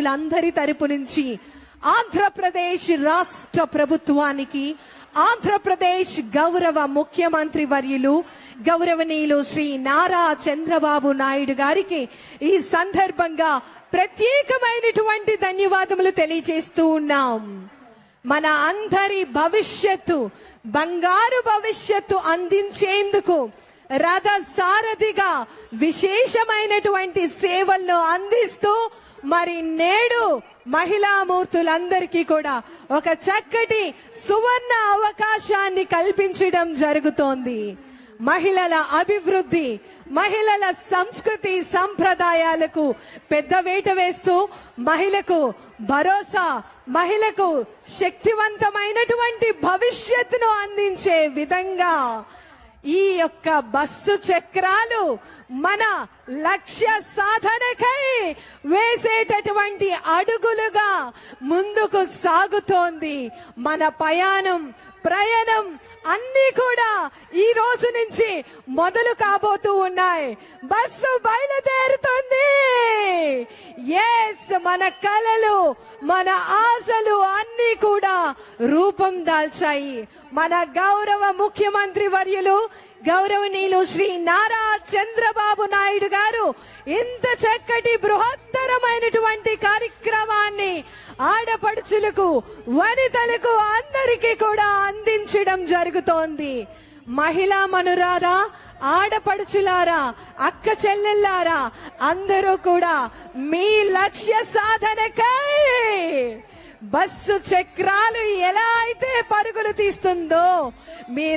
అందరి తరపు నుంచి ఆంధ్రప్రదేశ్ రాష్ట్ర ప్రభుత్వానికి ఆంధ్రప్రదేశ్ గౌరవ ముఖ్యమంత్రి వర్యులు గౌరవనీయులు శ్రీ నారా చంద్రబాబు నాయుడు గారికి ఈ సందర్భంగా ప్రత్యేకమైనటువంటి ధన్యవాదములు తెలియజేస్తూ ఉన్నాం. మన అందరి భవిష్యత్తు బంగారు భవిష్యత్తు అందించేందుకు రథ సారథిగా విశేషమైనటువంటి సేవలను అందిస్తూ మరి నేడు మహిళామూర్తులందరికీ కూడా ఒక చక్కటి సువర్ణ అవకాశాన్ని కల్పించడం జరుగుతోంది. మహిళల అభివృద్ధి మహిళల సంస్కృతి సంప్రదాయాలకు పెద్ద వేట వేస్తూ మహిళకు భరోసా మహిళకు శక్తివంతమైనటువంటి భవిష్యత్తును అందించే విధంగా ఈ యొక్క బస్సు చక్రాలు మన లక్ష్య సాధనకై వేసేటటువంటి అడుగులుగా ముందుకు సాగుతోంది. మన పయాణం ప్రయాణం అన్ని కూడా ఈ రోజు నుంచి మొదలు కాబోతూ ఉన్నాయి. బస్సు బయలుదేరుతుంది! మన కలలు మన ఆశలు అన్ని కూడా రూపం దాల్చాయి. మన గౌరవ ముఖ్యమంత్రి వర్యులు గౌరవనీయులు శ్రీ నారా చంద్రబాబు నాయుడు గారు ఇంత చక్కటి బృహత్తరమైనటువంటి కార్యక్రమాన్ని ఆడపడుచులకు వనితలకు అందరికీ కూడా అందించడం జరుగుతోంది. మహిళా మనురాధ ఆడపడుచులారా అక్క చెల్లెల్లారా అందరూ కూడా మీ లక్ష్య సాధనకై బస్సు చక్రాలు ఎలా అయితే పరుగులు తీస్తుందో మీరు